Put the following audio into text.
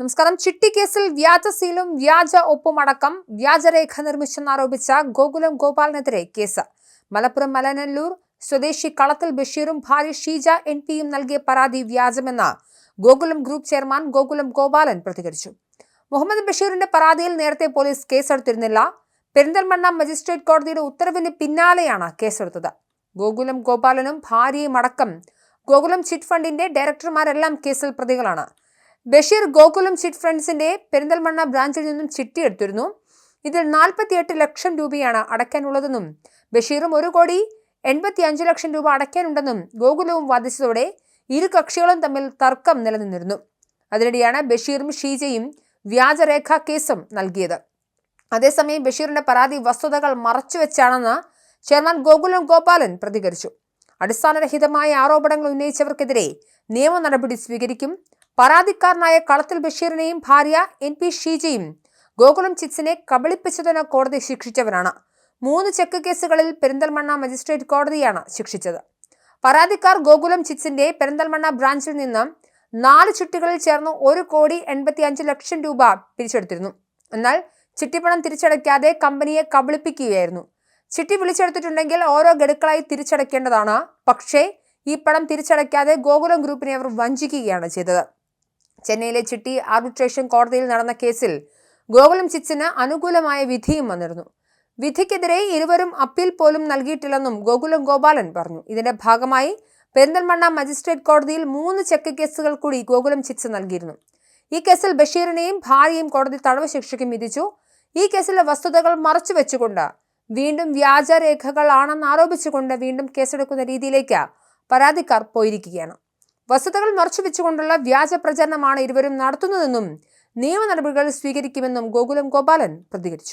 നമസ്കാരം. ചിട്ടി കേസിൽ വ്യാജ സീലും വ്യാജ ഒപ്പുമടക്കം വ്യാജരേഖ നിർമ്മിച്ചെന്നാരോപിച്ച ഗോകുലം ഗോപാലിനെതിരെ കേസ്. മലപ്പുറം മലനല്ലൂർ സ്വദേശി കളത്തിൽ ബഷീറും ഭാര്യ ഷീജ എൻ പിയും നൽകിയ പരാതി വ്യാജമെന്ന് ഗോകുലം ഗ്രൂപ്പ് ചെയർമാൻ ഗോകുലം ഗോപാലൻ പ്രതികരിച്ചു. മുഹമ്മദ് ബഷീറിന്റെ പരാതിയിൽ നേരത്തെ പോലീസ് കേസെടുത്തിരുന്നില്ല. പെരിന്തൽമണ്ണ മജിസ്ട്രേറ്റ് കോടതിയുടെ ഉത്തരവിന് പിന്നാലെയാണ് കേസെടുത്തത്. ഗോകുലം ഗോപാലനും ഭാര്യയും അടക്കം ഗോകുലം ചിറ്റ് ഫണ്ടിന്റെ ഡയറക്ടർമാരെല്ലാം കേസിൽ പ്രതികളാണ്. ബഷീർ ഗോകുലം ചിറ്റ് ഫ്രണ്ട്സിന്റെ പെരിന്തൽമണ്ണ ബ്രാഞ്ചിൽ നിന്നും ചിട്ടി എടുത്തിരുന്നു. ഇതിൽ നാൽപ്പത്തിയെട്ട് ലക്ഷം രൂപയാണ് അടയ്ക്കാനുള്ളതെന്നും ബഷീറും ഒരു കോടി എൺപത്തി അഞ്ച് ലക്ഷം രൂപ അടയ്ക്കാനുണ്ടെന്നും ഗോകുലവും വാദിച്ചതോടെ ഇരു കക്ഷികളും തമ്മിൽ തർക്കം നിലനിന്നിരുന്നു. അതിനിടെയാണ് ബഷീറും ഷീജയും വ്യാജരേഖാ കേസും നൽകിയത്. അതേസമയം ബഷീറിന്റെ പരാതി വസ്തുതകൾ മറച്ചുവെച്ചാണെന്ന് ചെയർമാൻ ഗോകുലം ഗോപാലൻ പ്രതികരിച്ചു. അടിസ്ഥാനരഹിതമായ ആരോപണങ്ങൾ ഉന്നയിച്ചവർക്കെതിരെ നിയമ നടപടി സ്വീകരിക്കും പരാതിക്കാരനായ കളത്തിൽ ബഷീറിനെയും ഭാര്യ എൻ പി ഷീജയും ഗോകുലം ചിറ്റ്സിനെ കബളിപ്പിച്ചതിന് കോടതി ശിക്ഷിച്ചവരാണ്. മൂന്ന് ചെക്ക് കേസുകളിൽ പെരിന്തൽമണ്ണ മജിസ്ട്രേറ്റ് കോടതിയാണ് ശിക്ഷിച്ചത്. പരാതിക്കാർ ഗോകുലം ചിറ്റ്സിന്റെ പെരിന്തൽമണ്ണ ബ്രാഞ്ചിൽ നിന്ന് നാല് ചിട്ടികളിൽ ചേർന്ന് ഒരു കോടി എൺപത്തി അഞ്ച് ലക്ഷം രൂപ പിരിച്ചെടുത്തിരുന്നു. എന്നാൽ ചിട്ടിപ്പണം തിരിച്ചടയ്ക്കാതെ കമ്പനിയെ കബളിപ്പിക്കുകയായിരുന്നു. ചിട്ടി വിളിച്ചെടുത്തിട്ടുണ്ടെങ്കിൽ ഓരോ ഗഡുക്കളായി തിരിച്ചടയ്ക്കേണ്ടതാണ്. പക്ഷേ ഈ പണം തിരിച്ചടയ്ക്കാതെ ഗോകുലം ഗ്രൂപ്പിനെ അവർ വഞ്ചിക്കുകയാണ് ചെയ്തത്. ചെന്നൈയിലെ ചിട്ടി ആർബിട്രേഷൻ കോടതിയിൽ നടന്ന കേസിൽ ഗോകുലം ചിറ്റ്സിന് അനുകൂലമായ വിധിയും വന്നിരുന്നു. വിധിക്കെതിരെ ഇരുവരും അപ്പീൽ പോലും നൽകിയിട്ടില്ലെന്നും ഗോകുലം ഗോപാലൻ പറഞ്ഞു. ഇതിന്റെ ഭാഗമായി പെരിന്തൽമണ്ണ മജിസ്ട്രേറ്റ് കോടതിയിൽ മൂന്ന് ചെക്ക് കേസുകൾ കൂടി ഗോകുലം ചിറ്റ്സ് നൽകിയിരുന്നു. ഈ കേസിൽ ബഷീറിനെയും ഭാര്യയും കോടതി തടവ് ശിക്ഷയ്ക്കും വിധിച്ചു. ഈ കേസിലെ വസ്തുതകൾ മറച്ചു വെച്ചുകൊണ്ട് വീണ്ടും വ്യാജരേഖകൾ ആണെന്ന് ആരോപിച്ചുകൊണ്ട് വീണ്ടും കേസെടുക്കുന്ന രീതിയിലേക്ക് പരാതിക്കാർ പോയിരിക്കുകയാണ്. വസ്തുതകൾ മറച്ചുവെച്ചുകൊണ്ടുള്ള വ്യാജ പ്രചരണമാണ് ഇരുവരും നടത്തുന്നതെന്നും നിയമ നടപടികൾ സ്വീകരിക്കുമെന്നും ഗോകുലം ഗോപാലൻ പ്രതികരിച്ചു.